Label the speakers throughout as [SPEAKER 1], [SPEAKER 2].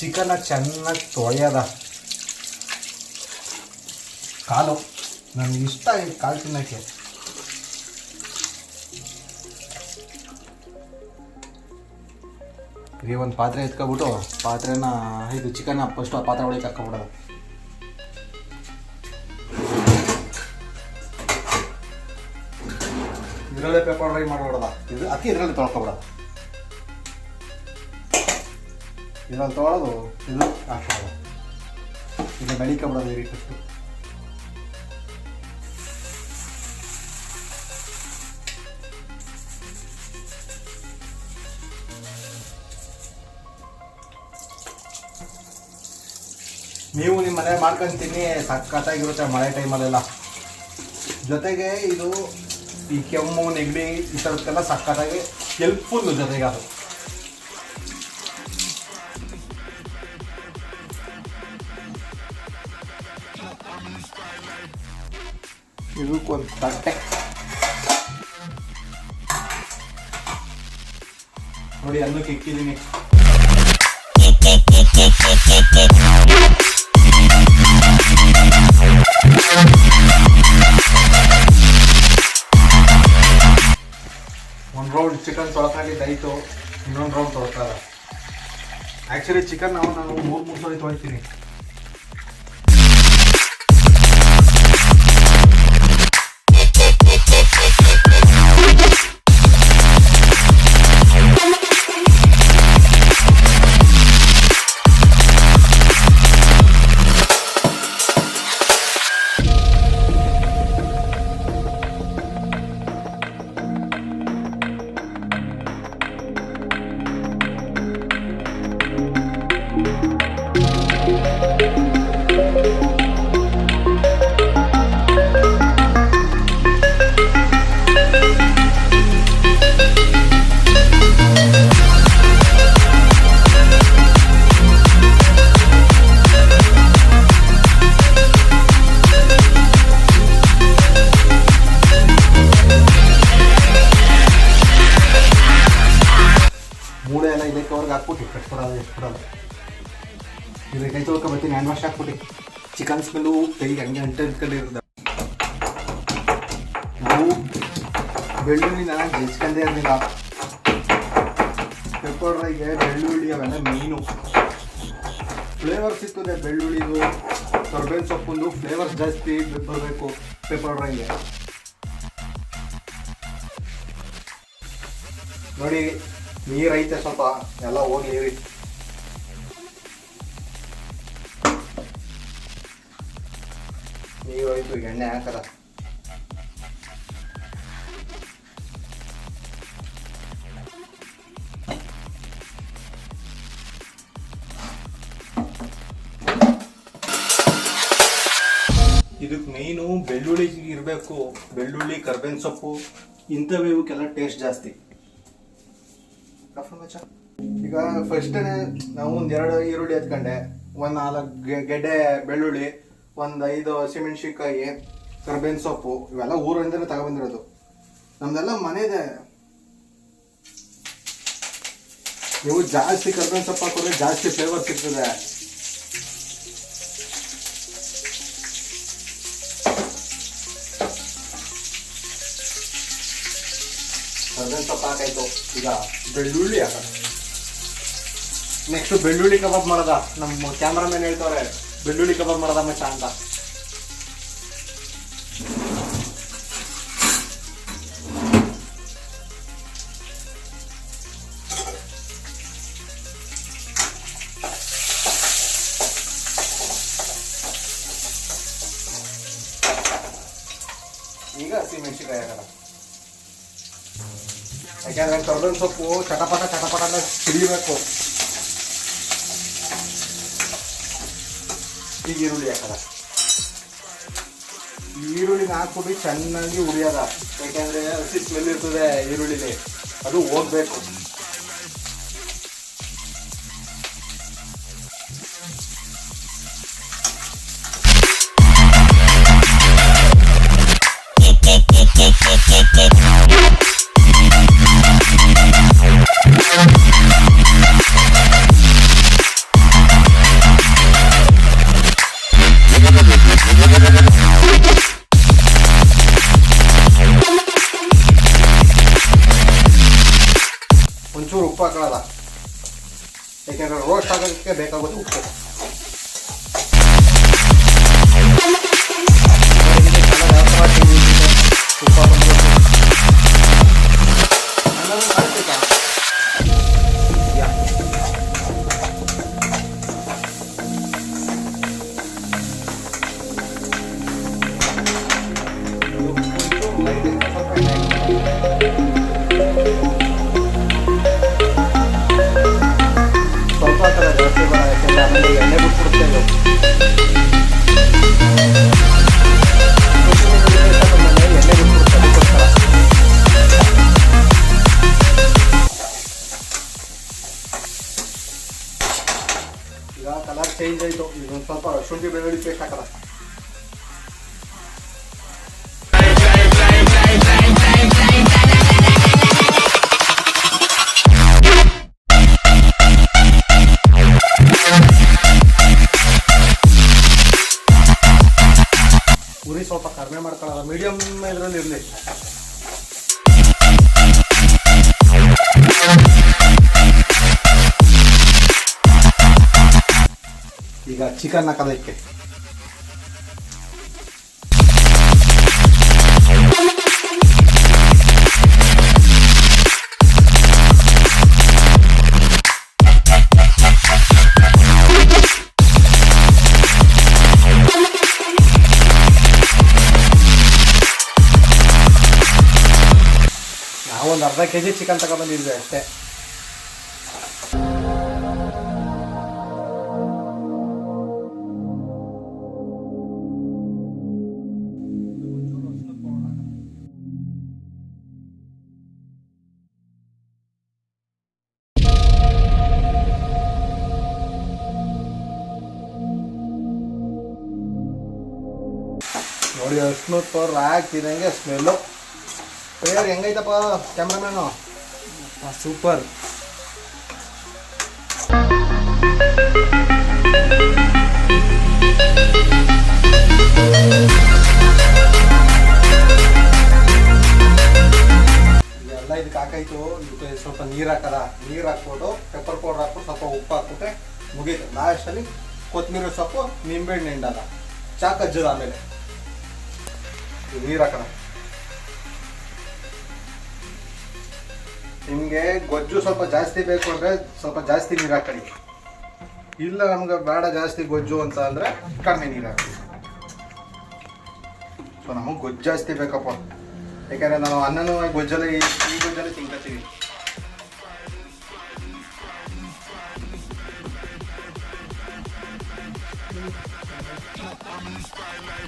[SPEAKER 1] ಚಿಕನ್ನ ಚೆನ್ನಾಗಿ ತೊಳೆಯದ ಕಾಲು. ನನಗೆ ಇಷ್ಟ ಈ ಕಾಲು ತಿನ್ನೋಕ್ಕೆ. ಈ ಒಂದು ಪಾತ್ರೆ ಎತ್ಕೊಬಿಟ್ಟು ಪಾತ್ರೆನ ಇದು ಚಿಕನ್ನ ಫಸ್ಟ್ ಆ ಪಾತ್ರೆ ಒಳಗೆ ಹಾಕ್ಕೊಬಿಡೋದು. ಇದರಲ್ಲೇ ಪೇಪರ್ ಡ್ರೈ ಮಾಡ್ಬಿಡೋದ ಇದು ಅಕ್ಕಿ ಇದರಲ್ಲಿ ತೊಳ್ಕೊಬಿಡೋದು. ಇದ್ರಲ್ಲಿ ತೊಗೊಳೋದು ಇದು ಹಾಕ್ಬಿಡೋದು ಇದು ಬೆಳಿಕೊಬಿಡೋದು ಈ ನೀವು ನಿಮ್ಮ ಮನೆ ಮಾಡ್ಕೊಂತೀನಿ ಸಕ್ಕತ್ತಾಗಿರುತ್ತೆ ಮಳೆ ಟೈಮಲ್ಲೆಲ್ಲ. ಜೊತೆಗೆ ಇದು ಈ ಕೆಮ್ಮು, ನೆಗಡಿ ಈ ಥರಕ್ಕೆಲ್ಲ ಸಕ್ಕತ್ತಾಗಿ ಹೆಲ್ಪ್ಫುಲ್ ಜೊತೆಗೆ ಅದು. ಇದಕ್ಕೊಂದು ತಟ್ಟೆ ನೋಡಿ ಅನ್ನಕ್ಕೆ ಇಕ್ಕಿದ್ದೀನಿ ಒಂದು ರೌಂಡ್ ಚಿಕನ್ ತೊಳ್ಕೊಂಡಿದ್ದಾಯ್ತು ಇನ್ನೊಂದು ರೌಂಡ್ ತೊಳ್ಕಲ್ಲ ಆ್ಯಕ್ಚುಲಿ ಚಿಕನ್ ನಾವು ನಾನು ಮೂರು ಮೂರು ಸಲ ತೊಳಿತೀನಿ ಮೂಳೆ ಎಲ್ಲ ಇದಕ್ಕೆ ಅವ್ರಿಗೆ ಹಾಕ್ಬಿಟ್ಟು ಎಷ್ಟು ಎಟ್ಕೊಡೋದು ಇದು ಕೈ ತೊಳ್ಕೊಬರ್ತೀನಿ ಹ್ಯಾಂಡ್ ವಾಶ್ ಹಾಕ್ಬಿಟ್ಟು. ಚಿಕನ್ ಸ್ಮೆಲ್ಲು ಕೈ ಹಂಗೆ ಅಂಟೆ ಇಟ್ಕೊಂಡಿರ್ತದೆ ನಾವು ನಾನು ಜಜ್ಕೊಂಡೇ ಇರಲಿಲ್ಲ. ರೈಗೆ ಬೆಳ್ಳುಳ್ಳಿ ಅವೆಲ್ಲ ಮೀನು ಫ್ಲೇವರ್ ಸಿಗ್ತದೆ ಬೆಳ್ಳುಳ್ಳಿದು. ಕರ್ಬೇವಿನ ಸೊಪ್ಪು ಫ್ಲೇವರ್ಸ್ ಜಾಸ್ತಿ ಬರಬೇಕು ಪೆಪ್ಪರ್ ಫ್ರೈಗೆ ನೋಡಿ ನೀರೈತೆ ಸ್ವಲ್ಪ ಎಲ್ಲ ಹೋಗ್ಲಿ ನೀರು ಹೋಯ್ತು ಎಣ್ಣೆ ಹಾಕದ. ಇದಕ್ಕೆ ಮೇಯ್ನು ಬೆಳ್ಳುಳ್ಳಿ ಇರಬೇಕು. ಬೆಳ್ಳುಳ್ಳಿ, ಕರ್ಬೇವಿನ ಸೊಪ್ಪು, ಇಂಥವು ಇವಕ್ಕೆಲ್ಲ ಟೇಸ್ಟ್ ಜಾಸ್ತಿ. ಕಫನ್ ಮಚ್ಚ. ಈಗ ಫಸ್ಟ್ ನಾವು ಒಂದ್ ಎರಡು ಈರುಳ್ಳಿ ಎತ್ಕೊಂಡೆ, ಒಂದ್ ನಾಲ್ಕು ಗೆಡ್ಡೆ ಬೆಳ್ಳುಳ್ಳಿ, ಒಂದ್ ಐದು ಹಸಿಮೆಣಸಿನ್ಕಾಯಿ ಕರ್ಬೇವಿನ ಸೊಪ್ಪು, ಇವೆಲ್ಲ ಊರಿಂದನೇ ತಗೊಬಂದಿರೋದು ನಮ್ದೆಲ್ಲ ಮನೆದೆ. ನೀವು ಜಾಸ್ತಿ ಕರ್ಬೇವಿನ ಸೊಪ್ಪು ಹಾಕಿದ್ರೆ ಜಾಸ್ತಿ ಫ್ಲೇವರ್ ಸಿಗ್ತದೆ. ಹಾಕಾಯ್ತು ಈಗ ಬೆಳ್ಳುಳ್ಳಿ ಹಾಕೋಣ ನೆಕ್ಸ್ಟ್ ಬೆಳ್ಳುಳ್ಳಿ ಕಬಾಬ್ ಮಾಡೋದ. ನಮ್ಮ ಕ್ಯಾಮ್ರಾಮನ್ ಹೇಳ್ತವ್ರೆ, ಬೆಳ್ಳುಳ್ಳಿ ಕಬಾಬ್ ಮಾಡೋದ ಮಚ್ಚ ಅಂತ. ಯಾಕೆಂದ್ರೆ ಕರ್ಬೇವಿನ ಸೊಪ್ಪು ಚಟಪಟ ಚಟಪಟ ಸಿಡಿಬೇಕು ಈಗ ಈರುಳ್ಳಿ ಹಾಕದ. ಈರುಳ್ಳಿನ ಹಾಕ್ಬಿಟ್ಟು ಚೆನ್ನಾಗಿ ಉಳಿಯೋದ ಯಾಕೆಂದ್ರೆ ಹಸಿ ಸ್ಮೆಲ್ ಇರ್ತದೆ ಈರುಳ್ಳಿಲಿ. ಅದು ಹೋಗ್ಬೇಕು. with ಇದರಲ್ಲಿ ಇರಲಿ ಈಗ ಚಿಕನ್ ಹಾಕೋದಕ್ಕೆ ಅರ್ಧ ಕೆ ಜಿ ಚಿಕನ್ ತಗೊಬಂದಿದ್ವಿ ಅಷ್ಟೇ. ನೋಡಿ ಅರ್ಶಿನ ಪೌಡ್ರ್ ಹಾಕ್ತಿದಂಗೆ ಸ್ಮೆಲ್ಲು ಪ್ರೇಯರ್ ಹೆಂಗೈತಪ್ಪ? ಕ್ಯಾಮ್ರಾಮ್ಯಾನು
[SPEAKER 2] ಸೂಪರ್
[SPEAKER 1] ಎಲ್ಲ ಇದಕ್ಕೆ ಹಾಕಾಯ್ತು. ಇದಕ್ಕೆ ಸ್ವಲ್ಪ ನೀರು ಹಾಕಲ್ಲ ನೀರು ಹಾಕ್ಬಿಟ್ಟು ಪೆಪ್ಪರ್ ಪೌಡರ್ ಹಾಕ್ಬಿಟ್ಟು ಸ್ವಲ್ಪ ಉಪ್ಪು ಹಾಕ್ಬಿಟ್ರೆ ಮುಗೀತು. ಲಾಸ್ಟಲ್ಲಿ ಕೊತ್ತಂಬರಿ ಸೊಪ್ಪು ನಿಂಬೆಹಣ್ಣು ಹಿಂಡಲ್ಲ ಚಾಕಜ್ಜದ ಆಮೇಲೆ. ನೀರು ಹಾಕದ. ನಿಮಗೆ ಗೊಜ್ಜು ಸ್ವಲ್ಪ ಜಾಸ್ತಿ ಬೇಕು ಅಂದರೆ ಸ್ವಲ್ಪ ಜಾಸ್ತಿ ನೀರು ಹಾಕಿ ಇಲ್ಲ ನಮ್ಗೆ ಬೇಡ ಜಾಸ್ತಿ ಗೊಜ್ಜು ಅಂತ ಅಂದರೆ ಕಡಿಮೆ ನೀರು ಹಾಕಿ ಸೊ ನಮಗೆ ಗೊಜ್ಜು ಜಾಸ್ತಿ ಬೇಕಪ್ಪ. ಯಾಕಂದ್ರೆ ನಾವು ಅನ್ನನೂ ಗೊಜ್ಜಲ್ಲಿ ಈ ಗೊಜ್ಜಲ್ಲಿ ತಿನ್ಕೋತೀವಿ.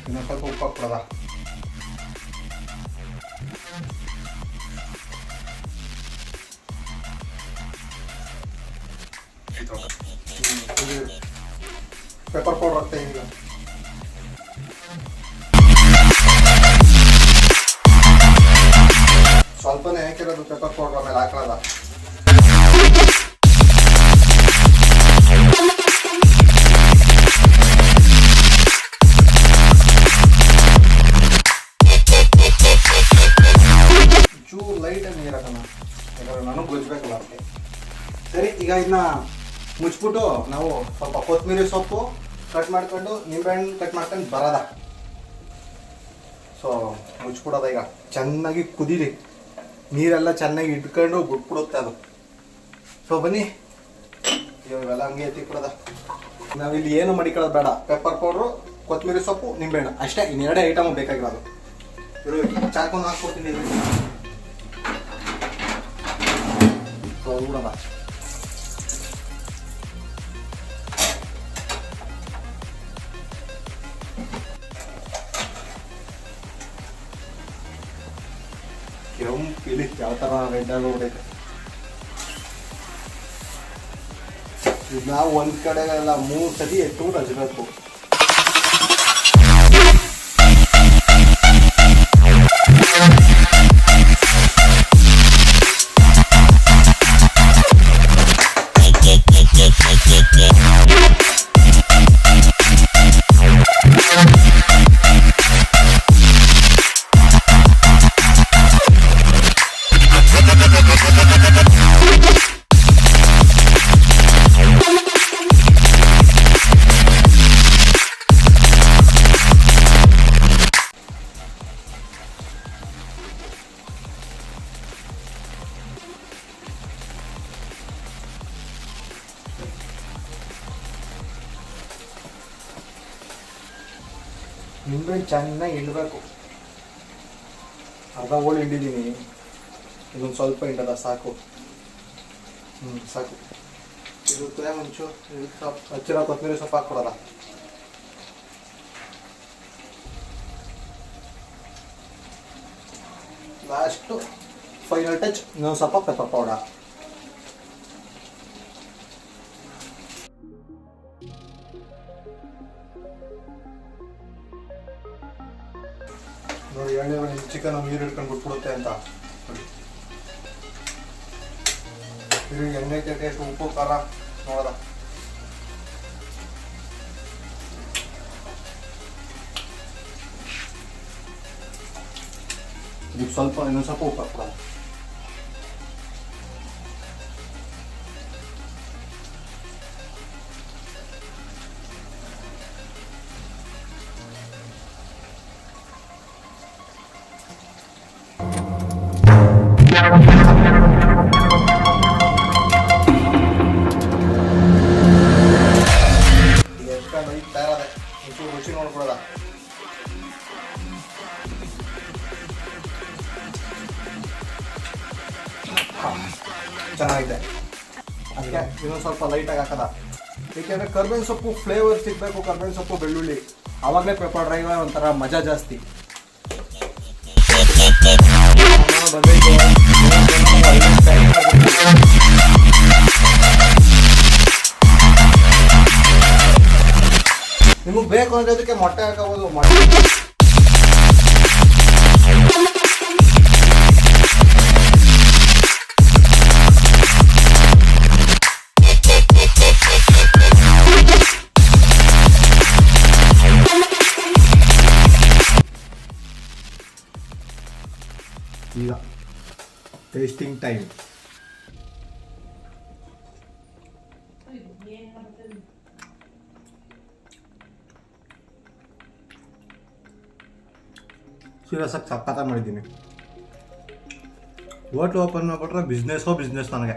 [SPEAKER 1] ಇನ್ನೊಂದು ಸ್ವಲ್ಪ ಉಪ್ಪು ಹಾಕ್ಬಿಡದ? ಹಾಕಿರೋದು ಪೆಪ್ಪರ್ ಪೌಡರ್ ಆಮೇಲೆ ಹಾಕೊಳ್ಳೋದ ಚೂರು ಲೈಟಾಗಿ ನೀರು ಹಾಕೋಣ. ಯಾಕಂದ್ರೆ ನನಗೆ ಗೊಜ್ಬೇಕಲ್ಲ ಸರಿ, ಈಗ ಇದನ್ನ ಮುಚ್ಬಿಟ್ಟು ನಾವು ಸ್ವಲ್ಪ ಕೊತ್ತಂಬರಿ ಸೊಪ್ಪು ಕಟ್ ಮಾಡ್ಕೊಂಡು, ನಿಂಬೆಹಣ್ಣು ಕಟ್ ಮಾಡ್ಕೊಂಡು ಬರೋದ? ಸೊ ಮುಚ್ಬಿಡೋದ ಈಗ ಚೆನ್ನಾಗಿ ಕುದೀರಿ. ನೀರೆಲ್ಲ ಚೆನ್ನಾಗಿ ಇಟ್ಕೊಂಡು ಬಿಟ್ಬಿಡುತ್ತೆ ಅದು. ಸೊ ಬನ್ನಿ. ಇವೆಲ್ಲ ಹಂಗೆ ಎತ್ತಿಕ್ಬಿಡೋದ ನಾವಿಲ್ಲಿ ಏನು ಮಡಿಕೊಳ್ಳೋದು ಬೇಡ. ಪೆಪ್ಪರ್ ಪೌಡ್ರು ಕೊತ್ತಂಬರಿ ಸೊಪ್ಪು, ನಿಂಬೆಹಣ್ಣು. ಅಷ್ಟೇ, ಇನ್ನೆರಡೇ ಐಟಮ್ ಬೇಕಾಗಿರೋದು. ಚಾಕೊಂಡು ಹಾಕ್ಕೊಡ್ತೀನಿ ಇರು. ಥರ ರೆಡ್ ಇದು ಇದನ್ನ ಒಂದ್ ಕಡೆಗೆಲ್ಲ ಮೂರು ಸತಿ ಎತ್ಕೊಂಡು ಹಚ್ಬೇಕು ನಿಂಬೆಹಣ್ಣು ಚೆನ್ನಾಗಿ ಹಿಂಡಬೇಕು ಅರ್ಧ ಹೋಳು ಹಿಂಡಿದ್ದೀನಿ ಇದೊಂದು ಸ್ವಲ್ಪ ಹಿಂಡದ ಸಾಕು. ಹ್ಞೂ ಸಾಕು. ಇದು ಮುಂಚು ಹಚ್ಚಿರೋ ಕೊತ್ತಂಬರಿ ಸೊಪ್ಪು ಹಾಕ್ಕೊಡಲ್ಲ. ಲಾಸ್ಟು ಫೈನಲ್ ಟಚ್ ಇನ್ನೊಂದು ಸ್ವಲ್ಪ ಪೆಪ್ಪರ್ ಪೌಡರ್ ನೋಡಿ ಎಣ್ಣೆ ಒಂದು ಚಿಕನ್ ನೀರು ಹಿಡ್ಕೊಂಡು ಬಿಟ್ಬಿಡುತ್ತೆ ಅಂತ. ನೋಡಿ. ಎಣ್ಣೆ ಟೇಸ್ಟ್ ಉಪ್ಪು, ಖಾರ ನೋಡೋದ ಇದಕ್ಕೆ ಸ್ವಲ್ಪ, ಇನ್ನೊಂದು ಸ್ವಲ್ಪ ಉಪ್ಪು ಹಾಕ್ಬಿಡೋಣ. ಚೆನ್ನಾಗಿದೆ. ಅದಕ್ಕೆ ಇನ್ನೊಂದು ಸ್ವಲ್ಪ ಲೈಟಾಗಿ ಹಾಕದ. ಏಕೆಂದರೆ ಕರ್ಬೇವಿನ ಸೊಪ್ಪು ಫ್ಲೇವರ್ ಸಿಗಬೇಕು, ಕರ್ಬೇವಿನ ಸೊಪ್ಪು ಬೆಳ್ಳುಳ್ಳಿ. ಆವಾಗಲೇ ಪೆಪ್ಪರ್ ಡ್ರೈವ ಒಂಥರ ಮಜಾ ಜಾಸ್ತಿ. ನಿಮಗೆ ಬೇಕು ಅಂದ್ರೆ ಅದಕ್ಕೆ ಮೊಟ್ಟೆ ಹಾಕಬಹುದು, ಮೊಟ್ಟೆ. ಈಗ ಟೇಸ್ಟಿಂಗ್ ಟೈಮ್ ಸೀರಿಯಸ್ಸಾಗಿ ಸಕ್ಕತ್ತ ಮಾಡಿದ್ದೀನಿ. ಹೋಟ್ಲು ಓಪನ್ ಮಾಡ್ಬಿಟ್ರೆ ಬಿಸ್ನೆಸ್ಸೋ ಬಿಸ್ನೆಸ್ ನನಗೆ.